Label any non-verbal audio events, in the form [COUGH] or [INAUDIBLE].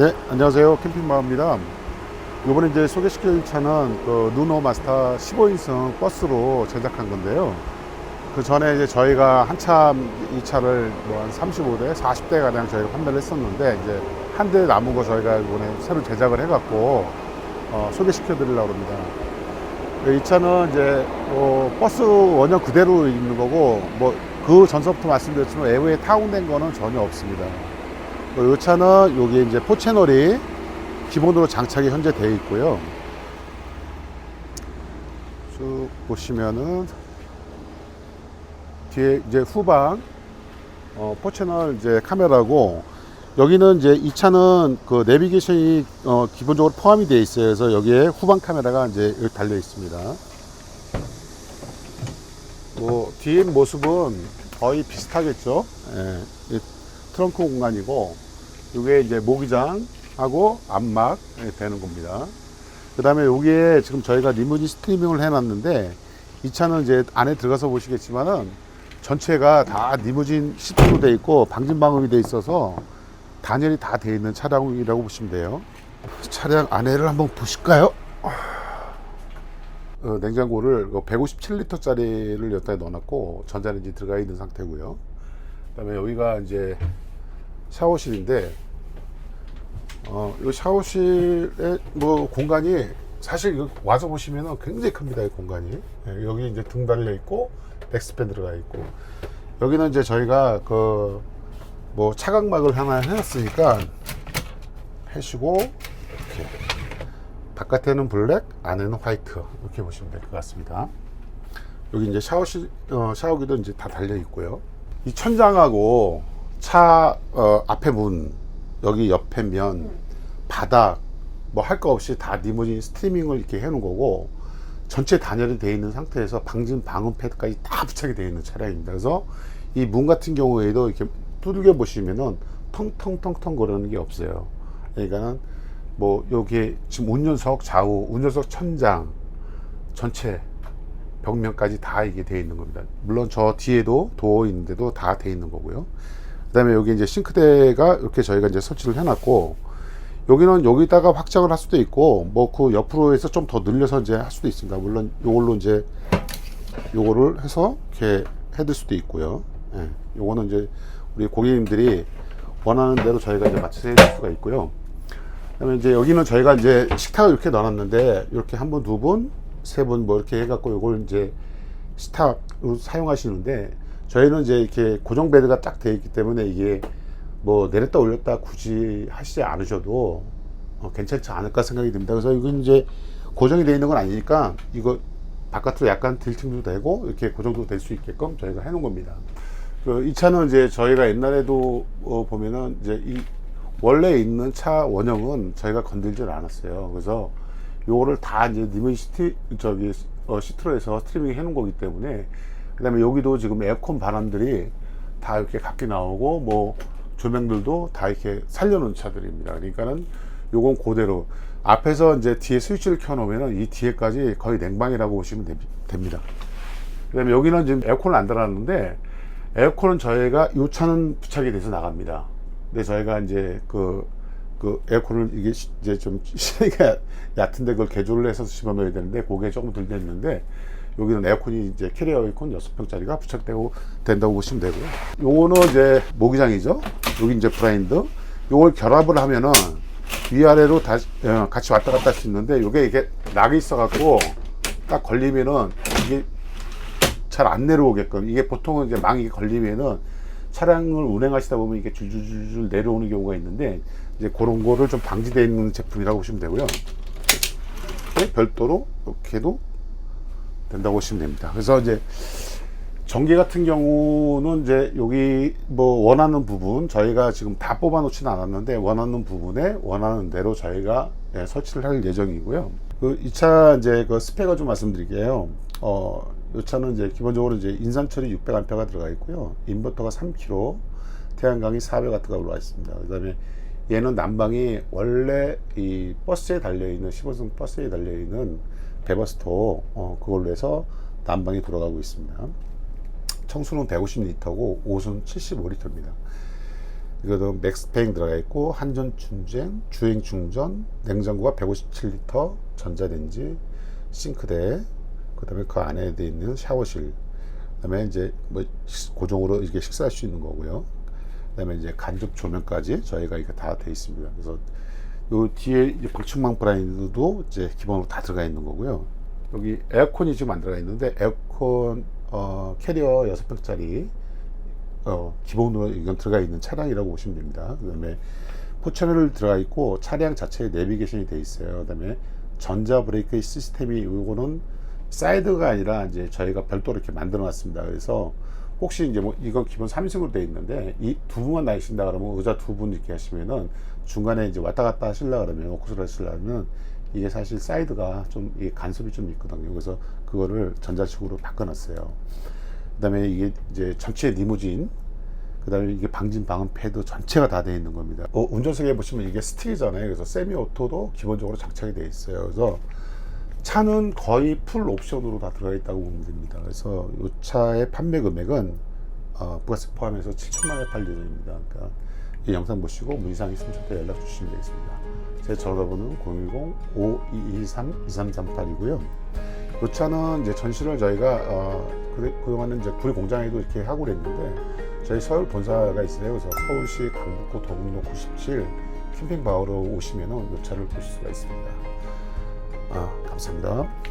네, 안녕하세요. 캠핑마입니다. 이번에 이제 소개시킬 차는 그 누노 마스터 15인승 버스로 제작한 건데요. 그 전에 이제 저희가 한참 이 차를 뭐 한 35대, 40대 가량 저희가 판매를 했었는데 이제 한 대 남은 거 저희가 이번에 새로 제작을 해갖고 어, 소개시켜 드리려고 합니다. 이 차는 이제 뭐 버스 원형 그대로 있는 거고 뭐 그 전서부터 말씀드렸지만 외부에 타공된 거는 전혀 없습니다. 이 차는 여기 이제 포채널이 기본으로 장착이 현재 되어 있고요. 쭉 보시면은 뒤에 이제 후방 어, 포채널 이제 카메라고 여기는 이제 이 차는 그 내비게이션이 어, 기본적으로 포함이 되어 있어요. 그래서 여기에 후방 카메라가 이제 달려 있습니다. 뭐 뒤에 모습은 거의 비슷하겠죠. 예, 이 트렁크 공간이고 이게 이제 모기장하고 암막 되는 겁니다. 그 다음에 여기에 지금 저희가 리무진 스트리밍을 해놨는데 이 차는 이제 안에 들어가서 보시겠지만은 전체가 다 리무진 시트로 돼 있고 방진 방음이 돼 있어서 단열이 다 돼 있는 차량이라고 보시면 돼요. 차량 안에를 한번 보실까요? 어, 냉장고를 157리터짜리를 여기다 넣어놨고 전자레인지 들어가 있는 상태고요. 그다음에 여기가 이제 샤워실인데 어, 이 샤워실의 뭐 공간이 사실 와서 보시면은 굉장히 큽니다. 이 공간이 예, 여기 이제 등 달려 있고 넥스팬 들어가 있고 여기는 이제 저희가 그 뭐 차각막을 하나 해놨으니까 해시고 이렇게 바깥에는 블랙, 안에는 화이트 이렇게 보시면 될 것 같습니다. 여기 이제 샤워실, 어, 샤워기도 이제 다 달려 있고요. 이 천장하고 차 어, 앞에 문, 여기 옆에 면, 바닥 뭐 할 거 없이 다 리무진 스트리밍을 이렇게 해놓은 거고 전체 단열이 되어 있는 상태에서 방진 방음 패드까지 다 부착이 되어 있는 차량입니다. 그래서 이 문 같은 경우에도 이렇게 두들겨 보시면은 텅텅텅텅 거리는 게 없어요. 그러니까는 뭐 여기에 지금 운전석 좌우, 운전석 천장 전체 벽면까지 다 이게 되어 있는 겁니다. 물론 저 뒤에도 도어 있는데도 다 되어 있는 거고요. 그다음에 여기 이제 싱크대가 이렇게 저희가 이제 설치를 해놨고 여기는 여기다가 확장을 할 수도 있고 뭐 그 옆으로 해서 좀 더 늘려서 이제 할 수도 있습니다. 물론 요걸로 이제 요거를 해서 이렇게 해둘 수도 있고요. 예, 요거는 이제 우리 고객님들이 원하는 대로 저희가 이제 맞춰서 해줄 수가 있고요. 그다음에 이제 여기는 저희가 이제 식탁을 이렇게 넣어놨는데 이렇게 한 분, 두 분, 세분뭐 이렇게 해갖고 이걸 이제 식탁으로 사용하시는데 저희는 이제 이렇게 고정 베드가 딱 되어 있기 때문에 이게 뭐 내렸다 올렸다 굳이 하시지 않으셔도 어, 괜찮지 않을까 생각이 듭니다. 그래서 이건 이제 고정이 되어 있는 건 아니니까 이거 바깥으로 약간 딜팅도 되고 이렇게 고정도 될 수 있게끔 저희가 해놓은 겁니다. 그이 차는 이제 저희가 옛날에도 어, 보면은 이제 이 원래 있는 차 원형은 저희가 건들질 않았어요. 그래서 요거를 다 이제 니문 시티 저기 어, 시트로 해서 스트리밍 해놓은 거기 때문에 그 다음에 여기도 지금 에어컨 바람들이 다 이렇게 각기 나오고 뭐 조명들도 다 이렇게 살려놓은 차들입니다. 그러니까는 요건 그대로 앞에서 이제 뒤에 스위치를 켜놓으면은 이 뒤에까지 거의 냉방이라고 보시면 됩- 됩니다. 그 다음에 여기는 지금 에어컨을 안 달았는데 에어컨은 저희가 이 차는 부착이 돼서 나갑니다. 근데 저희가 이제 그, 그 에어컨을 이게 시- 이제 좀 [LAUGHS] 실내가 얕은데 그걸 개조를 해서 집어넣어야 되는데 그게 조금 덜 됐는데 여기는 에어컨이 이제 캐리어 에어컨 6평짜리가 부착되고 된다고 보시면 되고요. 요거는 이제 모기장이죠. 여기 이제 브라인드. 요걸 결합을 하면은 위아래로 다 어, 같이 왔다 갔다 할 수 있는데 요게 이게 낙이 있어 갖고 딱 걸리면은 이게 잘 안 내려오게끔 이게 보통은 이제 망이 걸리면은 차량을 운행하시다 보면 이게 줄줄줄줄 내려오는 경우가 있는데 이제 그런 거를 좀 방지되어 있는 제품이라고 보시면 되고요. 네, 별도로 이렇게도 된다고 보시면 됩니다. 그래서 이제 전기 같은 경우는 이제 여기 뭐 원하는 부분 저희가 지금 다 뽑아 놓지는 않았는데 원하는 부분에 원하는 대로 저희가 예, 설치를 할 예정이고요. 그 이 차 이제 그 스펙을 좀 말씀드릴게요. 어, 이 차는 이제 기본적으로 이제 인산 처리 600A가 들어가 있고요. 인버터가 3kg, 태양광이 400W가 올라와 있습니다. 그 다음에 얘는 난방이 원래 이 버스에 달려 있는 15승 버스에 달려 있는 베버스토 어, 그걸로 해서 난방이 돌아가고 있습니다. 청수는 150리터고 옷은 75리터입니다. 이거도 맥스페잉 들어가 있고 한전 충전, 주행 충전, 냉장고가 157리터, 전자레인지, 싱크대, 그다음에 그 안에 돼 있는 샤워실, 그다음에 이제 뭐 식- 고정으로 이게 식사할 수 있는 거고요. 그다음에 이제 간접 조명까지 저희가 이게 다 돼 있습니다. 그래서 요 뒤에 방충망 브라인드도 이제 기본으로 다 들어가 있는 거고요. 여기 에어컨이 지금 안 들어가 있는데 에어컨 어, 캐리어 6평짜리 어, 기본으로 이건 들어가 있는 차량이라고 보시면 됩니다. 그 다음에 포천을 들어가 있고 차량 자체에 내비게이션이 돼 있어요. 그 다음에 전자 브레이크 시스템이 이거는 사이드가 아니라 이제 저희가 별도로 이렇게 만들어 놨습니다. 그래서 혹시 이제 뭐 이건 기본 3승으로 돼 있는데 이 두 분만 나이신다 그러면 의자 두 분 이렇게 하시면은 중간에 이제 왔다 갔다 하실라 그러면 워크스를 하시려면 이게 사실 사이드가 좀 간섭이 좀 있거든요. 그래서 그거를 전자식으로 바꿔놨어요. 그다음에 이게 이제 전체 리무진 그다음에 이게 방진 방음 패드 전체가 다 되어 있는 겁니다. 어, 운전석에 보시면 이게 스틸이잖아요. 그래서 세미 오토도 기본적으로 장착이 되어 있어요. 그래서 차는 거의 풀 옵션으로 다 들어가 있다고 보면 됩니다. 그래서 이 차의 판매 금액은 어, 부가세 포함해서 7천만 원에 팔 예정입니다. 그러니까 이 영상 보시고 문의사항 있으면 저한테 연락 주시면 되겠습니다. 제 전화번호는 010-5223-2338이고요. 이 차는 이제 전시를 저희가 어, 그, 그동안은 이제 구리 공장에도 이렇게 하고 그랬는데 저희 서울 본사가 있어요. 그래서 서울시 강북구 도곡로 97 캠핑 바우로 오시면은 이 차를 보실 수가 있습니다. 아, 감사합니다.